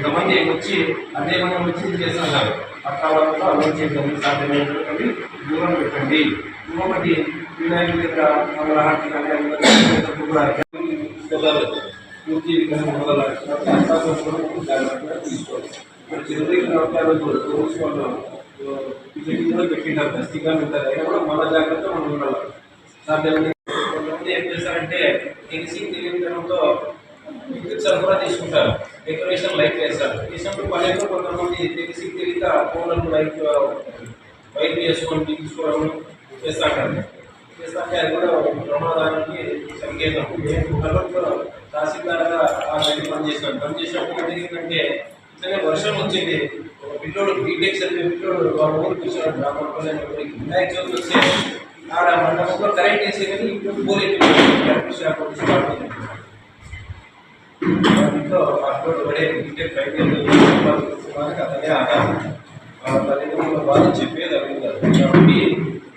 ఇంతమంది వచ్చి అదే మనం వచ్చి చేస్తాం చేస్తున్నారు. అట్లా వాళ్ళతో అలవాటు సాధ్యమైనటువంటి దూరం పెట్టండి. ఇంకొకటి వినాయకుడి యొక్క మంగళహారతి పూర్తి విగ్రహం జాగ్రత్తగా తీసుకోవాలి ఇప్పుడు చిరుతికి నలభై రోజు వాళ్ళు కూడా పెట్టింటారు ఉంటారు అయినా కూడా మన జాగ్రత్త మనం ఉండాలి? సాధ్యమైన కొంతమంది ఏం చేస్తారంటే తెలిసి తెలియటంతో విద్యుత్ సరఫరా తీసుకుంటారు డెకరేషన్ లైట్ వేస్తారు వేసినప్పుడు పల్లెల్లో కొంతమంది తెలిసి తెలియక ఫోన్లను లైట్ వైట్ చేసుకొని తీసుకోవడం చేస్తాంటారు. చేస్తాంటే అది కూడా ప్రమాదానికి సంకేతం. నేను కలవట్లో తహసీల్దార్గా ఆ గది పనిచేసినాను పనిచేసినప్పుడు ఏం జరిగిందంటే ఇట్లనే వర్షం వచ్చింది. ఒక పిల్లోడు బీటెక్ చదివే పిల్లోడు వాళ్ళ ఊరికి వచ్చాడు గ్రామంలో వినాయక చవితి వస్తే ఆడ మండపంలో కరెంట్ వేసే కానీ ఇప్పుడు పోలేదు ఇంట్లో అప్పుడు పడే క్రికెట్ ఫైవ్ వాళ్ళకి అతనే ఆధారం వాళ్ళ తల్లిదండ్రుల బాధ చెప్పేది అడుగుతారు. కాబట్టి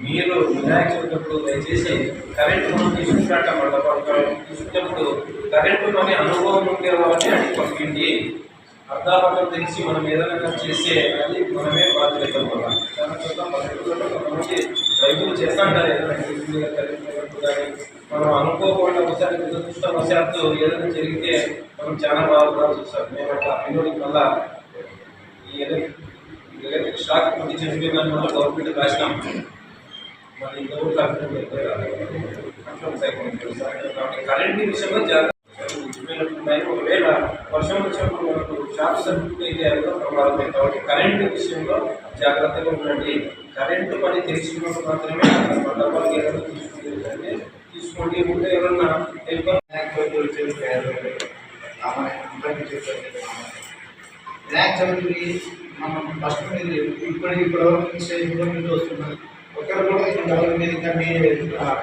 మీరు రిలాక్స్ ఉన్నప్పుడు దయచేసి కరెంట్ మనం తీసుకుంటాట మండపం. తీసుకున్నప్పుడు కరెంటులోని అనుభవం ఉండే వాళ్ళని అడిగి పంపిండి అర్ధాపకం తెలిసి మనం ఏదైనా చేస్తే అది మనమే బాధ్యత వల్ల రైతులు చేస్తాంటారు ఏదైనా మనం అనుకోకుండా ఒకసారి దురదృష్టవశాత్తు ఏదైనా జరిగితే మనం చాలా బాధపడాల్సి వస్తుంది. మేము అట్లా పిల్లలకి మళ్ళా ఈ ఎలక్ట్రిక్ షాక్ కొట్టి చనిపోయిన వల్ల గవర్నమెంట్ రాసినాం. మరి ఇంతవరకు అర్థం కాబట్టి కరెంట్ విషయంలో జాగ్రత్త అయితే కాబట్టి కరెంటు విషయంలో జాగ్రత్తగా ఉండండి. కరెంటు పని తెలిసినప్పుడు మాత్రమే మండపాలకు ఏమైనా తీసుకుంటే తీసుకోండి. ఉంటే ఏమన్నా టెలిఫోన్ వినాయక చవితికి మనం ఫస్ట్ మీరు ఇప్పుడు ఇప్పుడు స్టేజ్లో మీరు వస్తున్నారు ఒకరు కూడా ఇంతవరకు మీద ఇంకా మీ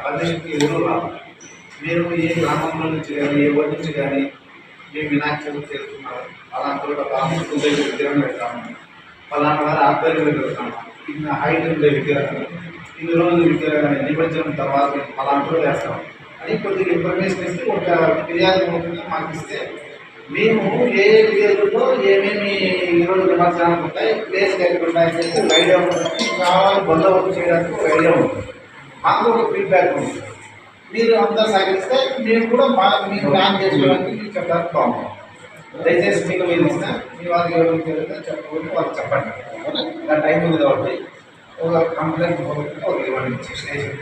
పద్ధతికి ఎవరు రాదు మీరు ఏ గ్రామంలో నుంచి కానీ ఏ ఊరి నుంచి కానీ మేము వినాయక చవితి చేస్తున్నారు అలాంటి కూడా బాగా విగ్రహం పెడతాము పలానా వారి ఆధ్వర్యంలో పెడతాము ఇన్న హైట్ ఉండే విగ్రహం ఇన్ని రోజులు విగ్రహం నిమజ్జనం తర్వాత మేము పలానా కూడా వేస్తాం. అని కొద్దిగా ఇన్ఫర్మేషన్ ఇస్తే ఒక ఫిర్యాదు మాకు ఇస్తే మేము ఏ ఏ విలేజ్లో ఏమేమి ఈరోజు నిమజ్జనాలు ఉంటాయి ప్లేస్ ఎక్కడ ఉంటాయని చెప్పి ఒక ఐడియా ఉంటుంది. కావాలి బందోబస్తు చేయడానికి ఒక ఐడియా ఉంటుంది. మాకు ఒక ఫీడ్బ్యాక్ ఉంటుంది. మీరు అందరు సహకరిస్తే మేము కూడా మా మీరు ప్లాన్ చేసుకోవడానికి మీరు చెప్పడానికి బాగుంటుంది దయచేసి మీకు మీరు ఇస్తే మీ వారికి ఎవరికి జరుగుతుందో చెప్పకూడదు వాళ్ళకి చెప్పండి నా టైం ఉంది కాబట్టి ఒక కంప్లైంట్ పోగొట్టుకుంటే ఒక ఇవ్వండి స్టేషన్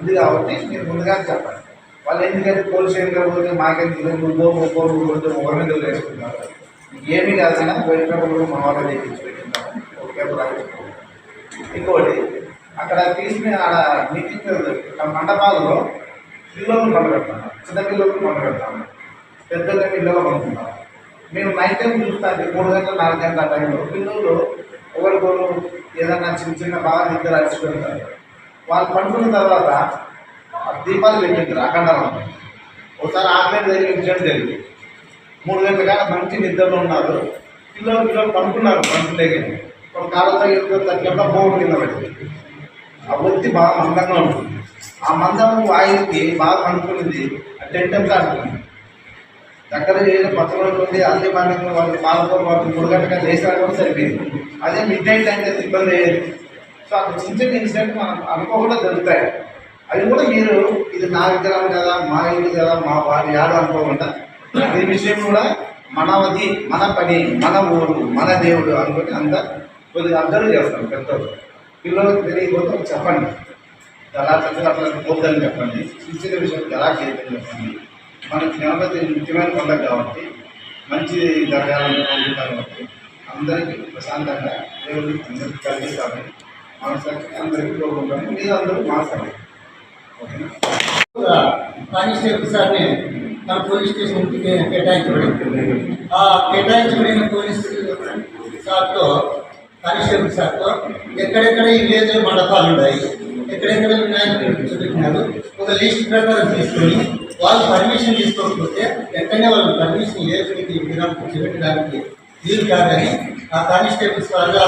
ఉంది కాబట్టి మీరు ముందుగా చెప్పండి వాళ్ళు ఎందుకంటే పోలీస్ స్టేషన్ పోతే మాకెందుకు నువ్వు ముప్పో పోతే ఒకరి మీద వేసుకుంటారు ఏమీ కాదైనా పోయేటప్పుడు మా వాళ్ళు తెప్పించి పెట్టింటాము ఒక పేపర్ ఇంకోటి అక్కడ తీసుకుని ఆడ మీటింగ్ ఆ మండపాలలో పిల్లలను పండగెడతాను చిన్న పిల్లలకు పండు పెడతాము పెద్దగా పిల్లలు పండుకుంటాం మేము నైట్ టైం చూస్తాం మూడు గంటల నాలుగు గంటల టైంలో పిల్లలు ఒకరికొకరు ఏదన్నా చిన్న చిన్న బాగా నిద్ర అలసి వాళ్ళు పండుకున్న తర్వాత ఆ దీపాలు పెట్టింటారు అఖండాలు ఒకసారి ఆన్లైన్ జరిగిన ఇన్సిడెంట్ జరిగింది మూడు గంటల కానీ మంచి నిద్రలో ఉన్నారు. పిల్లలు పిల్లలు పండుకున్నారు పడుకులేక ఒక కాళ్ళతో ఇద్దరు తగ్గినప్పుడు భూమి కింద పెట్టి. ఆ ఒత్తి బాగా మందంగా ఉంటుంది. ఆ మందం వాయువుకి బాగా అనుకునింది ఆ టెంట్ అనుకుంది దగ్గర ఏదో పక్కన ఉంటుంది అన్ని మనకు వాళ్ళు పాలతో వాళ్ళు మూడు గంటగా లేచినా కూడా సరిపోయింది. అదే మిడ్ నైట్ అంటే ఇబ్బంది అయ్యేది. సో అక్కడ చిన్న చిన్న ఇన్సిడెంట్ మనం అనుకోకుండా జరుగుతాయి. అవి కూడా మీరు ఇది నా విగ్రహం కదా మా ఇల్లు కదా మా వారి యాడ అనుకోకుండా. ఈ విషయం కూడా మనవది మన పని మన ఊరు మన దేవుడు అనుకుని అంతా కొద్దిగా అర్థం చేస్తాం పెద్దలు పిల్లలకు తెలియకపోతే చెప్పండి. ఎలా చక్కగా పోద్దని చెప్పండి. చిన్న విషయం ఎలా చేయదని చెప్పండి. మనకి గణపతి ముఖ్యమైన పండుగ కాబట్టి మంచి జరగాలని కోరుకుంటాం కాబట్టి అందరికీ ప్రశాంతంగా దేవుడు అందరికీ కలిగి కాబట్టి మనసానికి అందరికీ కోరుకుంటాము మీరు అందరూ మాట్లాడాలి ఓకేనా? కానిస్టేబుల్ సార్ని మన పోలీస్ స్టేషన్కి కేటాయించబడింది. ఆ కేటాయించబడిన పోలీస్ సార్తో కానిస్టేబుల్ సార్తో ఎక్కడెక్కడ ఈ విలేజ్ మండపాలు ఉన్నాయి? ఎక్కడెక్కడ వినాయకుడు చూపించినారు ఒక లిస్ట్ ప్రకారం తీసుకొని వాళ్ళు పర్మిషన్ తీసుకోకపోతే వెంటనే వాళ్ళు పర్మిషన్ లేకుండా విగ్రహం కూర్చోబెట్టడానికి వీలు కాదని ఆ కానిస్టేబుల్స్ ద్వారా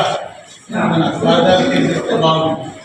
మన సార్ తెలిస్తే బాగుంటుంది